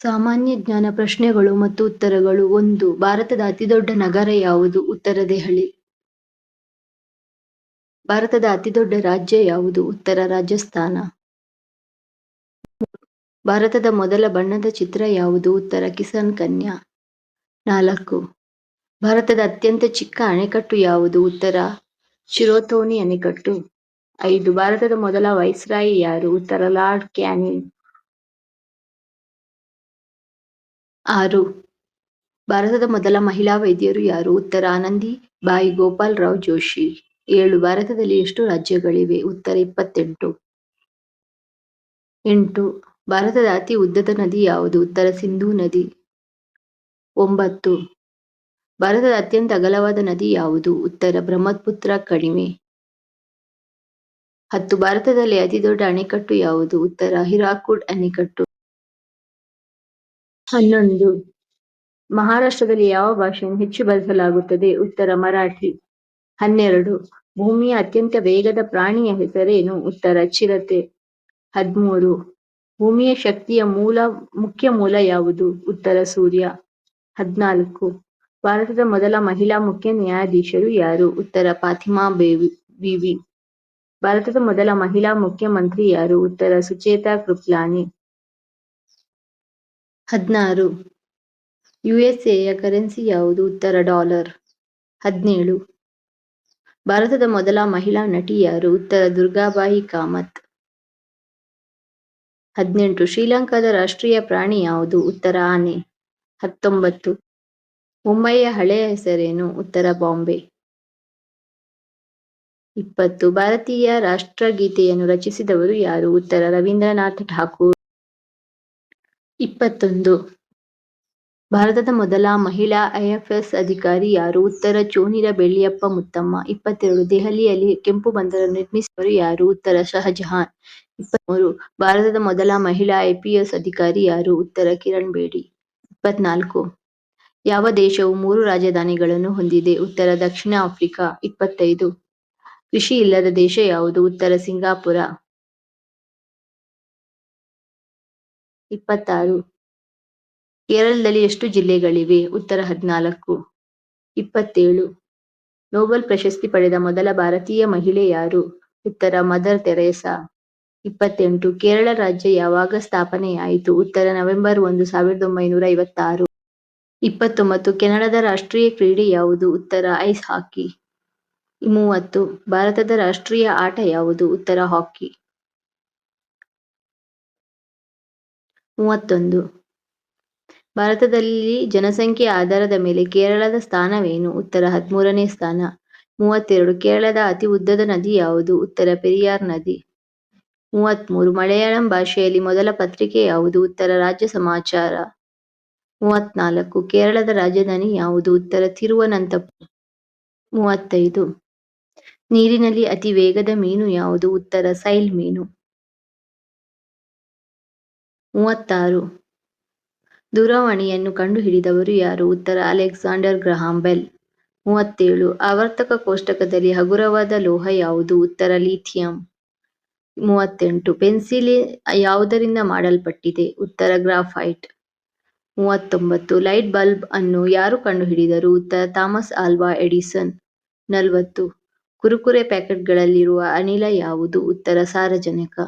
ಸಾಮಾನ್ಯ ಜ್ಞಾನ ಪ್ರಶ್ನೆಗಳು ಮತ್ತು ಉತ್ತರಗಳು ಒಂದು. ಭಾರತದ ಅತಿದೊಡ್ಡ ನಗರ ಯಾವುದು? ಉತ್ತರ ದೆಹಲಿ. ಭಾರತದ ಅತಿದೊಡ್ಡ ರಾಜ್ಯ ಯಾವುದು? ಉತ್ತರ ರಾಜಸ್ಥಾನ. ಭಾರತದ ಮೊದಲ ಬಣ್ಣದ ಚಿತ್ರ ಯಾವುದು? ಉತ್ತರ ಕಿಸಾನ್ ಕನ್ಯಾ. ನಾಲ್ಕು. ಭಾರತದ ಅತ್ಯಂತ ಚಿಕ್ಕ ಅಣೆಕಟ್ಟು ಯಾವುದು? ಉತ್ತರ ಚಿರೋತೋನಿ ಅಣೆಕಟ್ಟು. ಐದು. ಭಾರತದ ಮೊದಲ ವೈಸ್ರಾಯಿ ಯಾರು? ಉತ್ತರ ಲಾರ್ಡ್ ಕ್ಯಾನಿಂಗ್ ಆರು. ಭಾರತದ ಮೊದಲ ಮಹಿಳಾ ವೈದ್ಯರು ಯಾರು? ಉತ್ತರ, ಆನಂದಿ, ಬಾಯಿ, ಗೋಪಾಲ್ ರಾವ್, ಜೋಶಿ. ಏಳು. ಭಾರತದಲ್ಲಿ ಎಷ್ಟು ರಾಜ್ಯಗಳಿವೆ? ಉತ್ತರ, ಇಪ್ಪತ್ತೆಂಟು. ಎಂಟು. ಭಾರತದ ಅತಿ ಉದ್ದದ ನದಿ ಯಾವುದು? ಉತ್ತರ, ಸಿಂಧೂ ನದಿ. ಒಂಬತ್ತು. ಭಾರತದ ಅತ್ಯಂತ ಅಗಲವಾದ ನದಿ ಯಾವುದು? ಉತ್ತರ, ಬ್ರಹ್ಮಪುತ್ರ, ಕಣಿವೆ. ಹತ್ತು. ಭಾರತದಲ್ಲಿ ಅತಿ ದೊಡ್ಡ ಅಣೆಕಟ್ಟು ಯಾವುದು? ಉತ್ತರ, ಹಿರಾಕುಡ್ ಅಣೆಕಟ್ಟು. ಹನ್ನೊಂದು. ಮಹಾರಾಷ್ಟ್ರದಲ್ಲಿ ಯಾವ ಭಾಷೆಯನ್ನು ಹೆಚ್ಚು ಬಳಸಲಾಗುತ್ತದೆ? ಉತ್ತರ ಮರಾಠಿ. ಹನ್ನೆರಡು. ಭೂಮಿಯ ಅತ್ಯಂತ ವೇಗದ ಪ್ರಾಣಿಯ ಹೆಸರೇನು? ಉತ್ತರ ಚಿರತೆ. ಹದಿಮೂರು. ಭೂಮಿಯ ಶಕ್ತಿಯ ಮೂಲ, ಮುಖ್ಯ ಮೂಲ ಯಾವುದು? ಉತ್ತರ ಸೂರ್ಯ. ಹದಿನಾಲ್ಕು. ಭಾರತದ ಮೊದಲ ಮಹಿಳಾ ಮುಖ್ಯ ನ್ಯಾಯಾಧೀಶರು ಯಾರು? ಉತ್ತರ ಫಾತಿಮಾ ಬೇವಿ, ವಿವಿ. ಭಾರತದ ಮೊದಲ ಮಹಿಳಾ ಮುಖ್ಯಮಂತ್ರಿ ಯಾರು? ಉತ್ತರ ಸುಚೇತಾ ಕೃಪ್ಲಾನಿ. ಹದಿನಾರು. ಯುಎಸ್ಎಯ ಕರೆನ್ಸಿ ಯಾವುದು? ಉತ್ತರ ಡಾಲರ್. ಹದಿನೇಳು. ಭಾರತದ ಮೊದಲ ಮಹಿಳಾ ನಟಿ ಯಾರು? ಉತ್ತರ ದುರ್ಗಾಬಾಯಿ ಕಾಮತ್. ಹದಿನೆಂಟು. ಶ್ರೀಲಂಕಾದ ರಾಷ್ಟ್ರೀಯ ಪ್ರಾಣಿ ಯಾವುದು? ಉತ್ತರ ಆನೆ. ಹತ್ತೊಂಬತ್ತು. ಮುಂಬೈಯ ಹಳೆಯ ಹೆಸರೇನು? ಉತ್ತರ ಬಾಂಬೆ. ಇಪ್ಪತ್ತು. ಭಾರತೀಯ ರಾಷ್ಟ್ರಗೀತೆಯನ್ನು ರಚಿಸಿದವರು ಯಾರು? ಉತ್ತರ ರವೀಂದ್ರನಾಥ್ ಠಾಕೂರ್. ಇಪ್ಪತ್ತೊಂದು. ಭಾರತದ ಮೊದಲ ಮಹಿಳಾ ಐಎಫ್ಎಸ್ ಅಧಿಕಾರಿ ಯಾರು? ಉತ್ತರ ಚೋನಿರ ಬೆಳ್ಳಿಯಪ್ಪ ಮುತ್ತಮ್ಮ. ಇಪ್ಪತ್ತೆರಡು. ದೆಹಲಿಯಲ್ಲಿ ಕೆಂಪು ಬಂದರನ್ನು ನಿರ್ಮಿಸಿದವರು ಯಾರು? ಉತ್ತರ ಶಹಜಹಾನ್. ಇಪ್ಪತ್ಮೂರು. ಭಾರತದ ಮೊದಲ ಮಹಿಳಾ ಐಪಿಎಸ್ ಅಧಿಕಾರಿ ಯಾರು? ಉತ್ತರ ಕಿರಣ್ ಬೇಡಿ. ಇಪ್ಪತ್ನಾಲ್ಕು. ಯಾವ ದೇಶವು ಮೂರು ರಾಜಧಾನಿಗಳನ್ನು ಹೊಂದಿದೆ? ಉತ್ತರ ದಕ್ಷಿಣ ಆಫ್ರಿಕಾ. ಇಪ್ಪತ್ತೈದು. ಕೃಷಿ ಇಲ್ಲದ ದೇಶ ಯಾವುದು? ಉತ್ತರ ಸಿಂಗಾಪುರ. ಇಪ್ಪತ್ತಾರು. ಕೇರಳದಲ್ಲಿ ಎಷ್ಟು ಜಿಲ್ಲೆಗಳಿವೆ? ಉತ್ತರ ಹದಿನಾಲ್ಕು. ಇಪ್ಪತ್ತೇಳು. ನೊಬೆಲ್ ಪ್ರಶಸ್ತಿ ಪಡೆದ ಮೊದಲ ಭಾರತೀಯ ಮಹಿಳೆ ಯಾರು? ಉತ್ತರ ಮದರ್ ತೆರೇಸಾ. ಇಪ್ಪತ್ತೆಂಟು. ಕೇರಳ ರಾಜ್ಯ ಯಾವಾಗ ಸ್ಥಾಪನೆಯಾಯಿತು? ಉತ್ತರ ನವೆಂಬರ್ ಒಂದು ಸಾವಿರದ ಒಂಬೈನೂರ ಐವತ್ತಾರು. ಇಪ್ಪತ್ತೊಂಬತ್ತು. ಕೆನಡಾದ ರಾಷ್ಟ್ರೀಯ ಕ್ರೀಡೆ ಯಾವುದು? ಉತ್ತರ ಐಸ್ ಹಾಕಿ. ಮೂವತ್ತು. ಭಾರತದ ರಾಷ್ಟ್ರೀಯ ಆಟ ಯಾವುದು? ಉತ್ತರ ಹಾಕಿ. ಮೂವತ್ತೊಂದು. ಭಾರತದಲ್ಲಿ ಜನಸಂಖ್ಯೆ ಆಧಾರದ ಮೇಲೆ ಕೇರಳದ ಸ್ಥಾನವೇನು? ಉತ್ತರ ಹದಿಮೂರನೇ ಸ್ಥಾನ. ಮೂವತ್ತೆರಡು, ಕೇರಳದ ಅತಿ ಉದ್ದದ ನದಿ ಯಾವುದು? ಉತ್ತರ ಪೆರಿಯಾರ್ ನದಿ. ಮೂವತ್ಮೂರು, ಮಲಯಾಳಂ ಭಾಷೆಯಲ್ಲಿ ಮೊದಲ ಪತ್ರಿಕೆ ಯಾವುದು? ಉತ್ತರ ರಾಜ್ಯ ಸಮಾಚಾರ. ಮೂವತ್ನಾಲ್ಕು, ಕೇರಳದ ರಾಜಧಾನಿ ಯಾವುದು? ಉತ್ತರ ತಿರುವನಂತಪುರ. ಮೂವತ್ತೈದು, ನೀರಿನಲ್ಲಿ ಅತಿ ವೇಗದ ಮೀನು ಯಾವುದು? ಉತ್ತರ ಸೈಲ್ ಮೀನು. ಮೂವತ್ತಾರು. ದೂರವಾಣಿಯನ್ನು ಕಂಡುಹಿಡಿದವರು ಯಾರು? ಉತ್ತರ, ಅಲೆಕ್ಸಾಂಡರ್ ಗ್ರಹಾಂ ಬೆಲ್. ಮೂವತ್ತೇಳು. ಆವರ್ತಕ ಕೋಷ್ಟಕದಲ್ಲಿ ಹಗುರವಾದ ಲೋಹ ಯಾವುದು? ಉತ್ತರ, ಲಿಥಿಯಂ. ಮೂವತ್ತೆಂಟು. ಪೆನ್ಸಿಲ್ ಯಾವುದರಿಂದ ಮಾಡಲ್ಪಟ್ಟಿದೆ? ಉತ್ತರ, ಗ್ರಾಫೈಟ್. ಮೂವತ್ತೊಂಬತ್ತು. ಲೈಟ್ ಬಲ್ಬ್ ಅನ್ನು ಯಾರು ಕಂಡುಹಿಡಿದರು? ಉತ್ತರ, ಥಾಮಸ್ ಆಲ್ವಾ ಎಡಿಸನ್. ನಲವತ್ತು. ಕುರುಕುರೆ ಪ್ಯಾಕೆಟ್ಗಳಲ್ಲಿರುವ ಅನಿಲ ಯಾವುದು? ಉತ್ತರ, ಸಾರಜನಕ.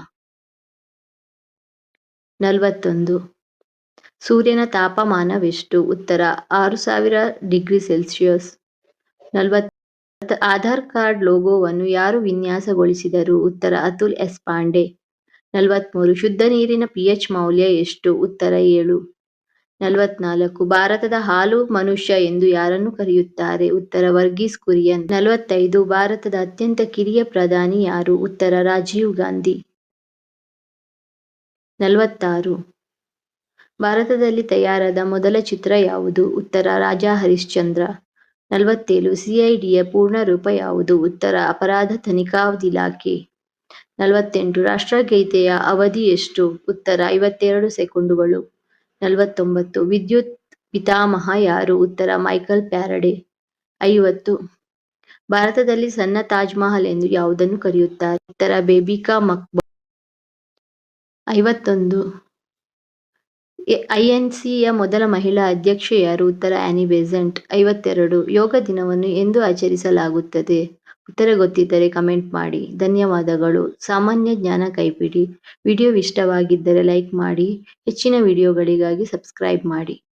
ನಲವತ್ತೊಂದು. ಸೂರ್ಯನ ತಾಪಮಾನವೆಷ್ಟು? ಉತ್ತರ, ಆರು ಸಾವಿರ ಡಿಗ್ರಿ ಸೆಲ್ಸಿಯಸ್. ನಲವತ್ತ, ಆಧಾರ್ ಕಾರ್ಡ್ ಲೋಗೋವನ್ನು ಯಾರು ವಿನ್ಯಾಸಗೊಳಿಸಿದರು? ಉತ್ತರ, ಅತುಲ್ ಎಸ್. ಪಾಂಡೆ. ನಲವತ್ಮೂರು, ಶುದ್ಧ ನೀರಿನ ಪಿಎಚ್ ಮೌಲ್ಯ ಎಷ್ಟು? ಉತ್ತರ, ಏಳು. ನಲವತ್ನಾಲ್ಕು, ಭಾರತದ ಹಾಲು ಮನುಷ್ಯ ಎಂದು ಯಾರನ್ನು ಕರೆಯುತ್ತಾರೆ? ಉತ್ತರ, ವರ್ಗೀಸ್ ಕುರಿಯನ್. ನಲವತ್ತೈದು, ಭಾರತದ ಅತ್ಯಂತ ಕಿರಿಯ ಪ್ರಧಾನಿ ಯಾರು? ಉತ್ತರ, ರಾಜೀವ್ ಗಾಂಧಿ. ನಲವತ್ತಾರು. ಭಾರತದಲ್ಲಿ ತಯಾರಾದ ಮೊದಲ ಚಿತ್ರ ಯಾವುದು? ಉತ್ತರ, ರಾಜಾ ಹರಿಶ್ಚಂದ್ರ. ನಲವತ್ತೇಳು, ಸಿಐಡಿಯ ಪೂರ್ಣ ರೂಪ ಯಾವುದು? ಉತ್ತರ, ಅಪರಾಧ ತನಿಖಾ ಇಲಾಖೆ. ನಲವತ್ತೆಂಟು, ರಾಷ್ಟ್ರಗೀತೆಯ ಅವಧಿ ಎಷ್ಟು? ಉತ್ತರ, ಐವತ್ತೆರಡು ಸೆಕೆಂಡುಗಳು. ನಲವತ್ತೊಂಬತ್ತು, ವಿದ್ಯುತ್ ಪಿತಾಮಹ ಯಾರು? ಉತ್ತರ, ಮೈಕಲ್ ಪ್ಯಾರಡೆ ಐವತ್ತು, ಭಾರತದಲ್ಲಿ ಸಣ್ಣ ತಾಜ್ ಮಹಲ್ ಎಂದು ಯಾವುದನ್ನು ಕರೆಯುತ್ತಾರೆ? ಉತ್ತರ, ಬೇಬಿಕಾ ಮಕ್ಬ ಐವತ್ತೊಂದು. ಐಎನ್ಸಿಯ ಮೊದಲ ಮಹಿಳಾ ಅಧ್ಯಕ್ಷೆ ಯಾರು? ಉತ್ತರ ಆನಿ ಬೆಸೆಂಟ್ ಐವತ್ತೆರಡು. ಯೋಗ ದಿನವನ್ನು ಎಂದು ಆಚರಿಸಲಾಗುತ್ತದೆ. ಉತ್ತರ ಗೊತ್ತಿದ್ದರೆ ಕಮೆಂಟ್ ಮಾಡಿ. ಧನ್ಯವಾದಗಳು. ಸಾಮಾನ್ಯ ಜ್ಞಾನ ಕೈಪಿಡಿ. ವಿಡಿಯೋ ಇಷ್ಟವಾಗಿದ್ದರೆ ಲೈಕ್ ಮಾಡಿ. ಹೆಚ್ಚಿನ ವಿಡಿಯೋಗಳಿಗಾಗಿ ಸಬ್ಸ್ಕ್ರೈಬ್ ಮಾಡಿ.